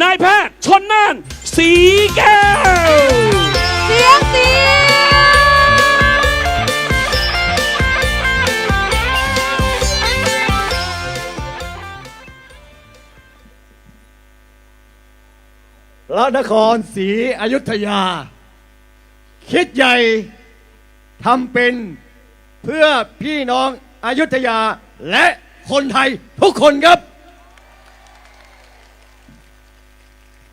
นายแพทย์ชนน่านสีแก้วเสียงเสียงพระนครศรีอยุธยา คิดใหญ่ทำเป็นเพื่อพี่น้องอยุธยาและคนไทยทุกคนครับ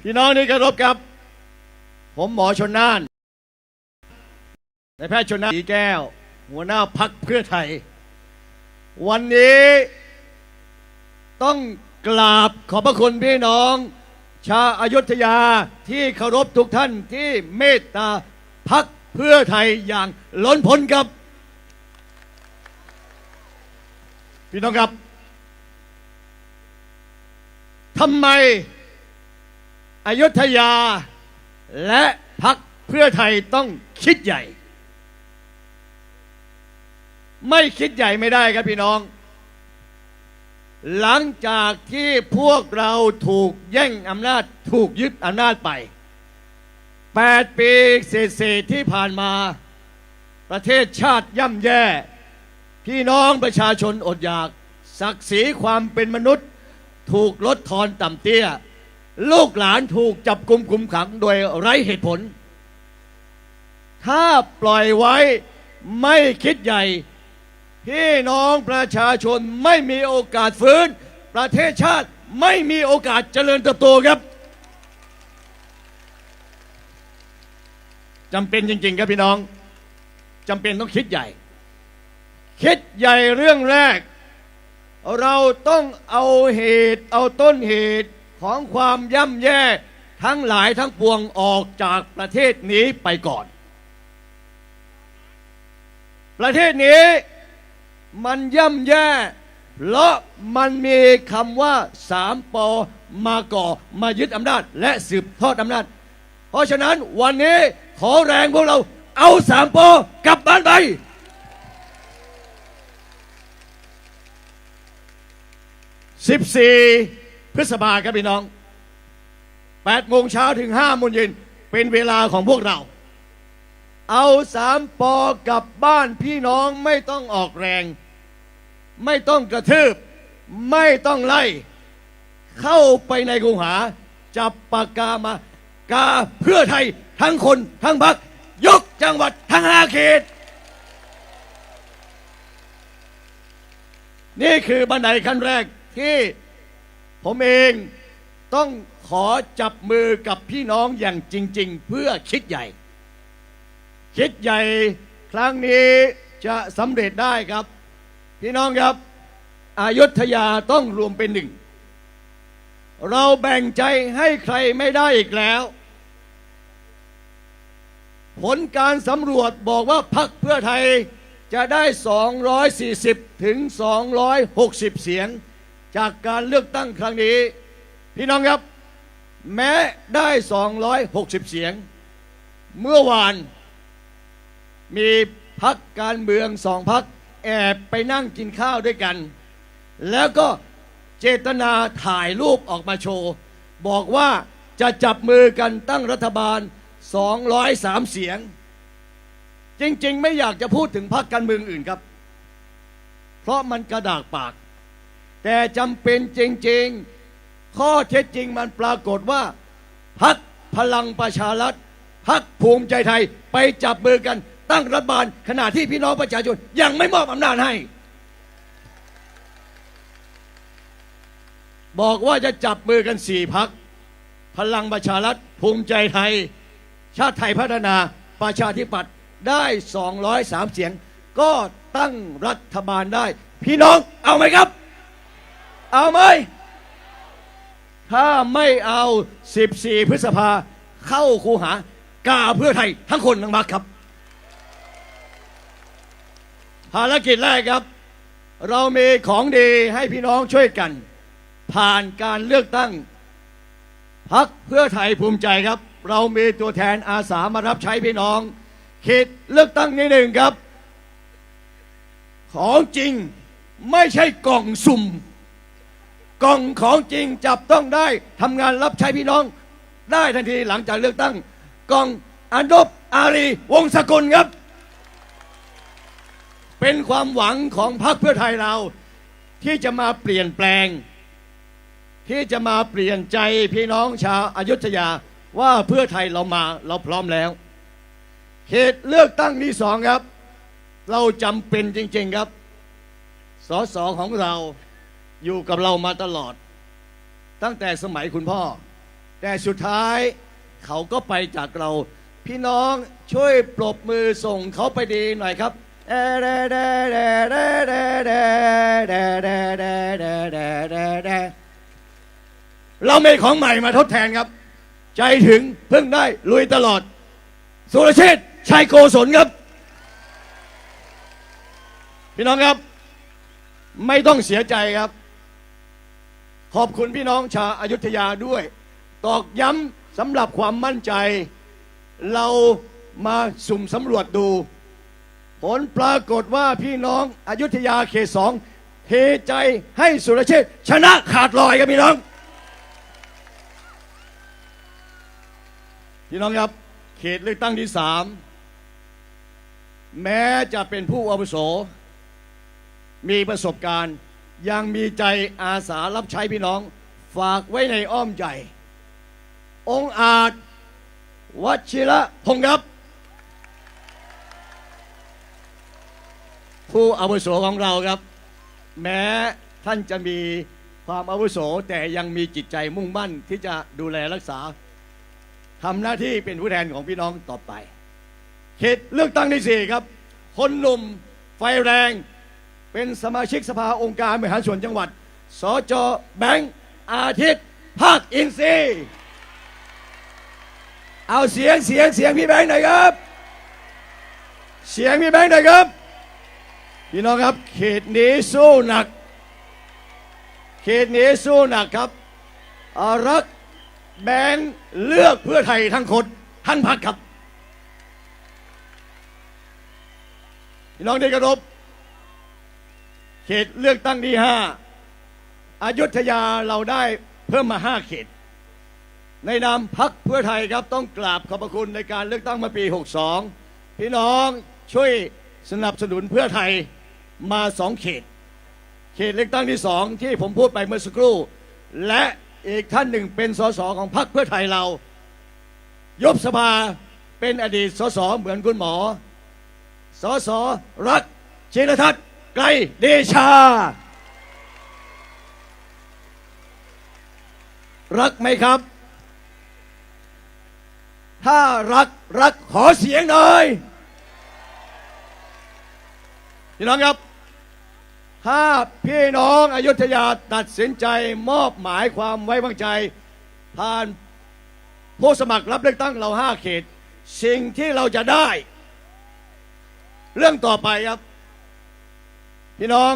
พี่น้องนี่กรบครับ ผมหมอชนน่านนายแพทย์ชนน่านสีแก้ว หัวหน้าพักเพื่อไทย วันนี้ ต้องกราบขอบพระคุณพี่น้อง ชาวอายุทยาที่เคารพทุกท่านที่เมตตาพักเพื่อไทยอย่างล้นพ้นครับ พี่น้องครับทำไม อยุธยา และพักเพื่อไทยต้องคิดใหญ่ ไม่คิดใหญ่ไม่ได้ครับพี่น้อง หลังจากที่พวกเราถูกแย่งอำนาจถูกยึดอำนาจไป 8 ปีเศษที่ผ่านมา ประเทศชาติย่ำแย่ พี่น้องประชาชนอดอยาก ศักดิ์ศรีความเป็นมนุษย์ ถูกลดทอนต่ำเตี้ย ลูกหลานถูกจับกุมคุมขังโดยไร้เหตุผล ถ้าปล่อยไว้ไม่คิดใหญ่ พี่น้องประชาชนไม่มีโอกาสฟื้น ประเทศชาติไม่มีโอกาสเจริญเติบโตครับจำเป็นจริง ๆ ครับพี่น้องจำเป็นต้องคิดใหญ่ คิดใหญ่เรื่องแรก เราต้องเอาเหตุเอาต้นเหตุ ของความย่ำแย่ทั้งหลายทั้งปวงออกจากประเทศนี้ไปก่อน ประเทศนี้มันย่ำแย่ เพราะมันมีคำว่าสามปอมาก่อมายึดอำนาจ และสืบทอดอำนาจ เพราะฉะนั้นวันนี้ขอแรงพวกเราเอาสามปอกลับบ้านไป14 พฤษภาครับพี่น้อง8โมงเช้าถึง5โมงเย็นเป็นเวลาของพวกเรา เอาสามปอกลับบ้านพี่น้องไม่ต้องออกแรง ไม่ต้องกระทืบ ไม่ต้องไล่ เข้าไปในกูหา จับปากกามากาเพื่อไทยทั้งคนทั้งพัก ยกจังหวัดทั้งห้าเขตนี่คือบันไดขั้นแรกที่ ผมเองต้องขอจับมือกับพี่น้องอย่างจริง ๆ เพื่อคิดใหญ่ คิดใหญ่ครั้งนี้จะสำเร็จได้ครับ พี่น้องครับอายุทยาต้องรวมเป็นหนึ่ง เราแบ่งใจให้ใครไม่ได้อีกแล้ว ผลการสำรวจบอกว่าพรรคเพื่อไทยจะได้ 240 ถึง 260 เสียง จากการเลือกตั้งครั้งนี้ พี่น้องครับ แม้ได้ 260 เสียง เมื่อวานมีพักการเมืองสองพักแอบไปนั่งกินข้าวด้วยกัน แล้วก็เจตนาถ่ายรูปออกมาโชว์ บอกว่าจะจับมือกันตั้งรัฐบาล 203 เสียง จริงๆ ไม่อยากจะพูดถึงพรรคการเมืองอื่นครับ เพราะมันกระดากปาก แต่จำเป็นจริง ๆ ข้อเท็จจริงมันปรากฏว่าพักพลังประชารัฐพักภูมิใจไทยไปจับมือกันตั้งรัฐบาลขณะที่พี่น้องประชาชนยังไม่มอบอำนาจให้ บอกว่าจะจับมือกันสี่พัก พลังประชารัฐภูมิใจไทย ชาติไทยพัฒนาประชาธิปัตย์ได้ 203 เสียง ก็ตั้งรัฐบาลได้ พี่น้องเอาไหมครับ เอาไหม ถ้าไม่เอา 14 พฤษภาเข้าคูหากาเพื่อไทยทั้งคนทั้งมักครับ ภารกิจแรกครับ เรามีของดีให้พี่น้องช่วยกัน ผ่านการเลือกตั้งพักเพื่อไทยภูมิใจครับ เรามีตัวแทนอาสามารับใช้พี่น้องเขตเลือกตั้งนี้หนึ่งครับ ของจริงไม่ใช่กล่องสุ่ม กล่องของจริงจับต้องได้ทำงานรับใช้พี่น้อง ได้ทันทีหลังจากเลือกตั้ง กล่องอนุบอารีวงศกุลครับ เป็นความหวังของพรรคเพื่อไทยเรา ที่จะมาเปลี่ยนแปลง ที่จะมาเปลี่ยนใจพี่น้องชาวอายุทยาว่าเพื่อไทยเรามาเราพร้อมแล้ว เขตเลือกตั้งที่สองครับ เราจำเป็นจริง ๆครับสสของเรา อยู่กับเรามาตลอด ตั้งแต่สมัยคุณพ่อ แต่สุดท้ายเขาก็ไปจากเรา พี่น้องช่วยปรบมือส่งเขาไปดีหน่อยครับเราไม่ของใหม่มาทดแทนครับ ใจถึงเพิ่งได้ลุยตลอด สุรเชษชัยโกศลครับ พี่น้องครับ ไม่ต้องเสียใจครับ ขอบคุณพี่น้องชาวอายุทยาด้วย ตอกย้ำสำหรับความมั่นใจ เรามาสุ่มสำรวจดู ผลปรากฏว่าพี่น้องอายุทยาเขตสองเทใจให้สุรเชษชนะขาดลอยครับพี่น้อง พี่น้องครับ เขตเลือกตั้งที่สามแม้จะเป็นผู้อาวุโส มีประสบการณ์ ยังมีใจอาสารับใช้พี่น้อง ฝากไว้ในอ้อมใจ องค์อาจวชิระพงศ์ครับ ผู้อาวุโสของเราครับ แม้ท่านจะมีความอาวุโสแต่ยังมีจิตใจมุ่งมั่นที่จะดูแลรักษาทำหน้าที่เป็นผู้แทนของพี่น้องต่อไป เขตเลือกตั้งที่สี่ครับ คนหนุ่มไฟแรง เป็นสมาชิกสภาองค์การบริหารส่วนจังหวัด สจแบงค์อาทิตย์ภาคอินทรีย์เอาเสียงเสียงเสียงพี่แบงค์หน่อยครับ เสียงพี่แบงค์หน่อยครับ พี่น้องครับ เขตนี้สู้หนัก เขตนี้สู้หนักครับอารักแบงค์เลือกเพื่อไทยทั้งคนทั้งพรรคครับ พี่น้องได้กระรบ เขตเลือกตั้งที่ห้าอายุทยาเราได้เพิ่มมาห้าเขต ในนามพักเพื่อไทยครับต้องกราบขอบพระคุณในการเลือกตั้งเมื่อปี 62 พี่น้องช่วยสนับสนุนเพื่อไทยมาสองเขต เขตเลือกตั้งที่สองที่ผมพูดไปเมื่อสักครู่ และอีกท่านหนึ่งเป็นสสของพรรคเพื่อไทยเรา ยบสภาเป็นอดีตสสเหมือนคุณหมอสสรักชินทัศน์ ไกรเดชา รักไหมครับ ถ้ารักรักขอเสียงหน่อยพี่น้องครับ ถ้าพี่น้องอายุทยาตัดสินใจมอบหมายความไว้วางใจ ผ่านผู้สมัครรับเลือกตั้งเราห้าเขต สิ่งที่เราจะได้ เรื่องต่อไปครับ พี่น้อง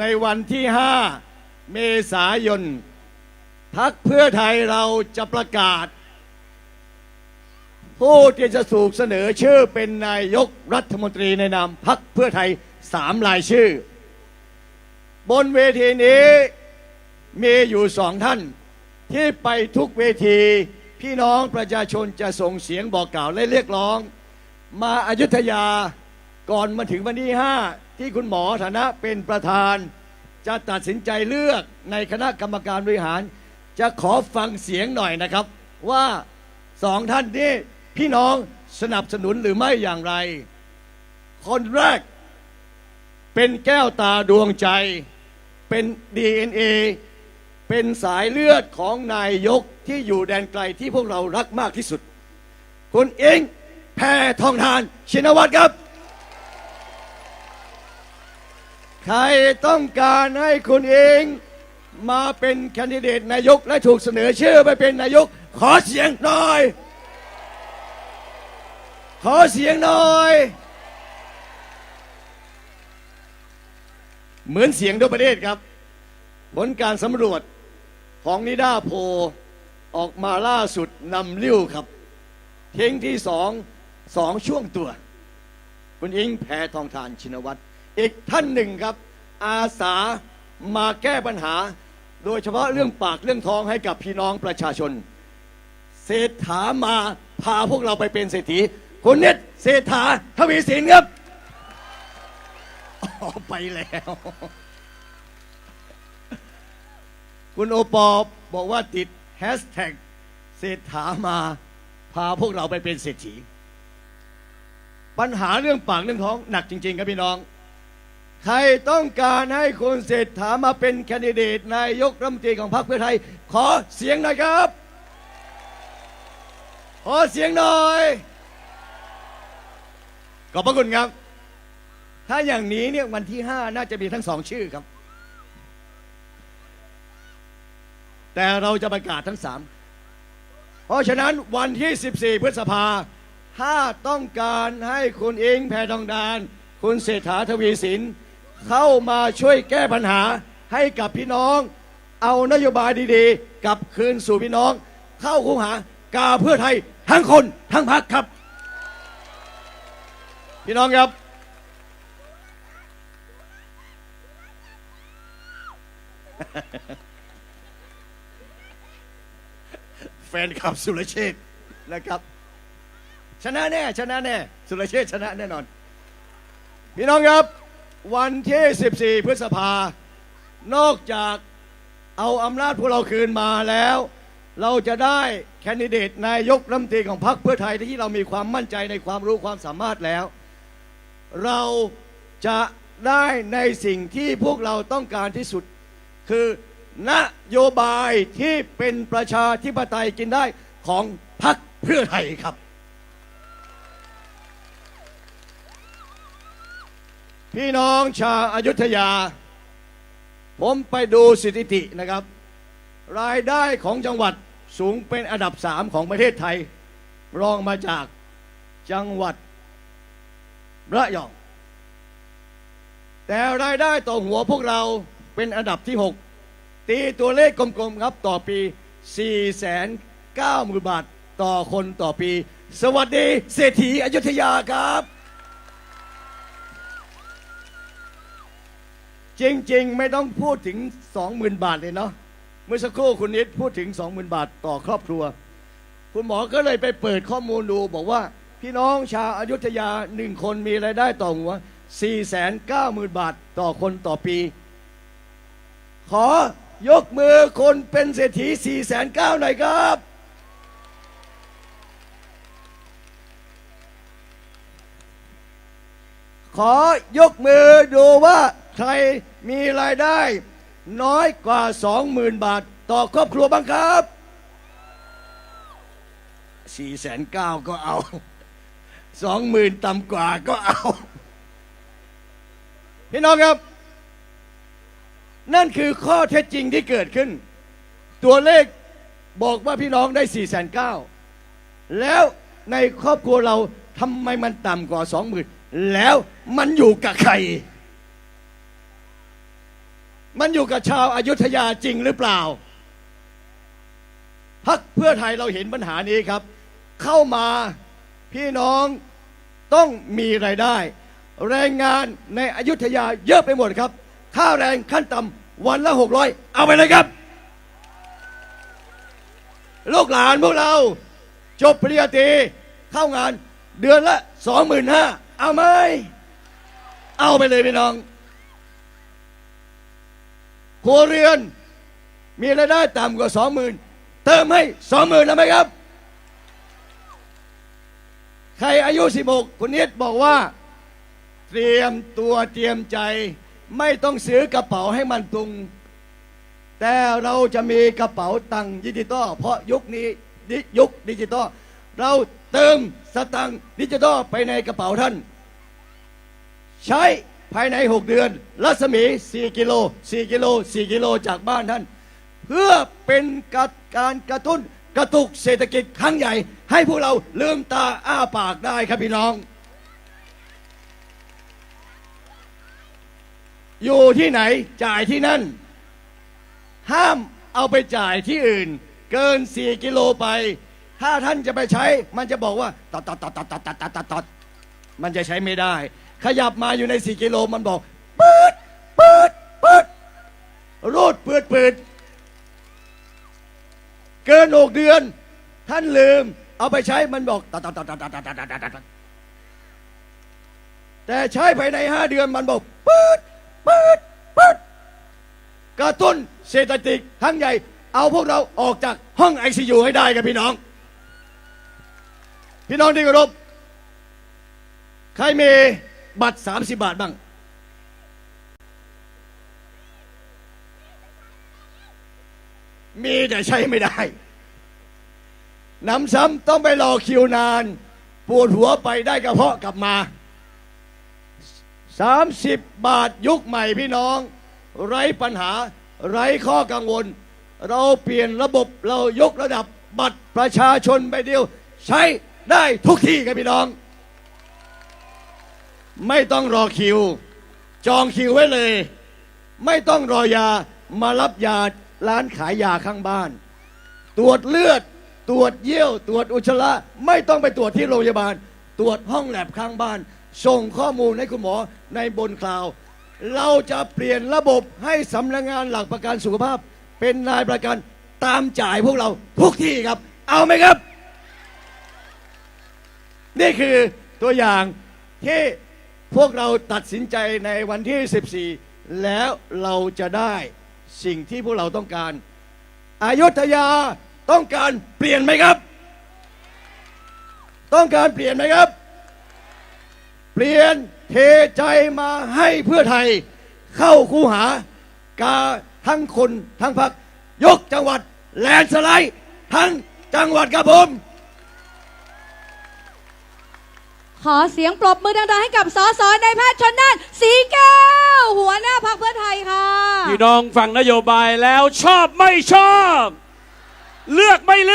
ในวันที่ 5 เมษายนพักเพื่อไทยเราจะประกาศ ผู้ที่จะถูกเสนอชื่อเป็นนายกรัฐมนตรีในนามพักเพื่อไทยสามรายชื่อ บนเวทีนี้มีอยู่สองท่าน ที่ไปทุกเวที พี่น้องประชาชนจะส่งเสียงบอกกล่าวและเรียกร้อง มาอายุทยาก่อนมาถึงวันที่5 ที่คุณหมอฐานะเป็นประธาน จะตัดสินใจเลือกในคณะกรรมการบริหาร จะขอฟังเสียงหน่อยนะครับ ว่าสองท่านนี้พี่น้องสนับสนุนหรือไม่อย่างไร คนแรก เป็นแก้วตาดวงใจ เป็น DNA เป็นสายเลือดของนายยกที่อยู่แดนไกลที่พวกเรารักมากที่สุด คุณเองแพทองทานชินวัตรครับ ใครต้องการให้คุณเองมาเป็นแคนดิเดตนายกและถูกเสนอชื่อไปเป็นนายก ขอเสียงหน่อย ขอเสียงหน่อย เหมือนเสียงทั่วประเทศครับ ผลการสำรวจของนิด้าโพออกมาล่าสุดนำลิ้วครับเทงที่สองสองช่วงตัว คุณอิงแพทองทานชินวัตร อีกท่านหนึ่งครับ อาสามาแก้ปัญหา โดยเฉพาะเรื่องปากเรื่องท้องให้กับพี่น้องประชาชน เศรษฐามาพาพวกเราไปเป็นเศรษฐีคนเน็ตเศรษฐาทวีสินครับออไปแล้ว คุณโอปอบอกว่าติดแฮชแท็กเศรษฐามาพาพวกเราไปเป็นเศรษฐี ปัญหาเรื่องปากเรื่องท้องหนักจริง ๆ ครับพี่น้อง ใครต้องการให้คุณเศรษฐามาเป็นแคนดิเดตนายกรัฐมนตรีของพรรคเพื่อไทย ขอเสียงหน่อยครับ ขอเสียงหน่อย ขอบพระคุณครับ ถ้าอย่างนี้เนี่ยวันที่ 5 น่าจะมีทั้งสองชื่อครับ แต่เราจะประกาศทั้งสามเพราะฉะนั้นวันที่ 14 พฤษภา ถ้าต้องการให้คุณเองแพทองดาน คุณเศรษฐาทวีสิน เข้ามาช่วยแก้ปัญหาให้กับพี่น้อง เอานโยบายดีๆกลับคืนสู่พี่น้อง เข้าคูหากาเพื่อไทยทั้งคนทั้งพรรคครับ พี่น้องครับ แฟนคลับสุรเชษนะครับ ชนะแน่ ชนะแน่ สุรเชษชนะแน่นอน พี่น้องครับ วันที่ 14 พฤษภา นอกจากเอาอำนาจพวกเราคืนมาแล้ว เราจะได้แคนดิเดตนายกรัฐมนตรีของพรรคเพื่อไทยที่เรามีความมั่นใจในความรู้ความสามารถแล้ว เราจะได้ในสิ่งที่พวกเราต้องการที่สุด คือนโยบายที่เป็นประชาธิปไตยกินได้ของพรรคเพื่อไทยครับ พี่น้องชาวอายุทยา ผมไปดูสถิตินะครับ รายได้ของจังหวัดสูงเป็นอันดับสามของประเทศไทย รองมาจากจังหวัดระยอง แต่รายได้ต่อหัวพวกเราเป็นอันดับที่ 6 ตีตัวเลขกลมๆครับต่อปี 4 9 0 0 0 0 บาทต่อคนต่อปี สวัสดีเศรษฐีอยุธยาครับ จริง ๆ ไม่ต้องพูดถึง 20,000 บาทเลยเนาะเมื่อสักครู่คุณนิดพูดถึง 20,000 บาทต่อครอบครัว คุณหมอก็เลยไปเปิดข้อมูลดูบอกว่า พี่น้องชาวอายุทยาหนึ่งคนมีรายได้ต่อหัว 490,000 บาทต่อคนต่อปี ขอยกมือคนเป็นเศรษฐี490,000หน่อยครับ ขอยกมือดูว่า ใครมีรายได้ น้อยกว่า 20,000 บาท ต่อครอบครัวบ้างครับ4 9 0 0 0ก็เอา20,000ต่ำกว่าก็เอา พี่น้องครับ นั่นคือข้อเท็จจริงที่เกิดขึ้น ตัวเลขบอกว่าพี่น้องได้4 9 0 0 0แล้วในครอบครัวเราทำไมมันต่ำกว่า 20,000 แล้วมันอยู่กับใคร มันอยู่กับชาวอายุทยาจริงหรือเปล่าพักเพื่อไทยเราเห็นปัญหานี้ครับ เข้ามาพี่น้องต้องมีรายได้ แรงงานในอยุธยาเยอะไปหมดครับ ค่าแรงขั้นต่ำวันละ 600 เอาไปเลยครับ ลูกหลานพวกเราจบปริญญาตรีเข้างานเดือนละ 25,000เอาไหมเอาไปเลยพี่น้อง ครัวเรือน มีรายได้ต่ำกว่า20,000เติมให้20,000แล้วไหมครับ ใครอายุ 16 คุณนิดบอกว่า เตรียมตัวเตรียมใจ ไม่ต้องซื้อกระเป๋าให้มันตุง แต่เราจะมีกระเป๋าตังค์ดิจิตอลเพราะยุคนี้ดิยุคดิจิตอลเราเติมสตังค์ดิจิตอลไปในกระเป๋าท่าน ใช้ ภายใน 6 เดือน รัศมี 4 กิโล 4 กิโล 4 กิโลจากบ้านท่าน เพื่อเป็นการกระตุ้นกระตุกเศรษฐกิจครั้งใหญ่ ให้พวกเราลืมตาอ้าปากได้ครับพี่น้อง อยู่ที่ไหนจ่ายที่นั่น ห้ามเอาไปจ่ายที่อื่น เกิน 4 กิโลไป ถ้าท่านจะไปใช้ มันจะบอกว่าตัดตัดตัดตัดตัดตัดตัดตัดตัดมันจะใช้ไม่ได้ ขยับมาอยู่ใน 4 กิโลมันบอกปืดปืดปืดรูดปืดปืดเกินหกเดือน ท่านลืม เอาไปใช้มันบอกตัดตัดตัดตัดตัดตัดตัดตัดแต่ใช้ภายในห้าเดือนมันบอกปืดปืดปืดกระตุ้นเศรษฐกิจทั้งใหญ่ เอาพวกเราออกจากห้องไอซียูให้ได้ครับพี่น้อง พี่น้องที่เคารพใครมี บัตร 30 บาทบ้าง มีแต่ใช้ไม่ได้น้ำซ้ำต้องไปรอคิวนาน ปวดหัวไปได้กระเพาะกลับมา 30 บาทยุคใหม่พี่น้อง ไร้ปัญหา ไร้ข้อกังวล เราเปลี่ยนระบบเรายกระดับบัตรประชาชนไปเดียว ใช้ได้ทุกที่ครับพี่น้อง ไม่ต้องรอคิว จองคิวไว้เลย ไม่ต้องรอยามารับยาร้านขายยาข้างบ้าน ตรวจเลือด ตรวจเยี่ยว ตรวจอุจจาระไม่ต้องไปตรวจที่โรงพยาบาล ตรวจห้องแลบข้างบ้าน ส่งข้อมูลให้คุณหมอในบนคลาว เราจะเปลี่ยนระบบให้สำนักงานหลักประกันสุขภาพ เป็นนายประกันตามจ่ายพวกเราทุกที่ครับ เอาไหมครับ นี่คือตัวอย่างที่ พวกเราตัดสินใจในวันที่ 14 แล้วเราจะได้สิ่งที่พวกเราต้องการ อายุทยาต้องการเปลี่ยนไหมครับ ต้องการเปลี่ยนไหมครับ เปลี่ยนเทใจมาให้เพื่อไทย เข้าคูหากาทั้งคนทั้งพักยกจังหวัดแลนสไลด์ทั้งจังหวัดครับผม ขอเสียงปรบมือดังๆให้กับสสในแพทย์ชนน่านสีแก้ว หัวหน้าพรรคเพื่อไทยค่ะ พี่น้องฟังนโยบายแล้วชอบไม่ชอบ เลือกไม่เลือก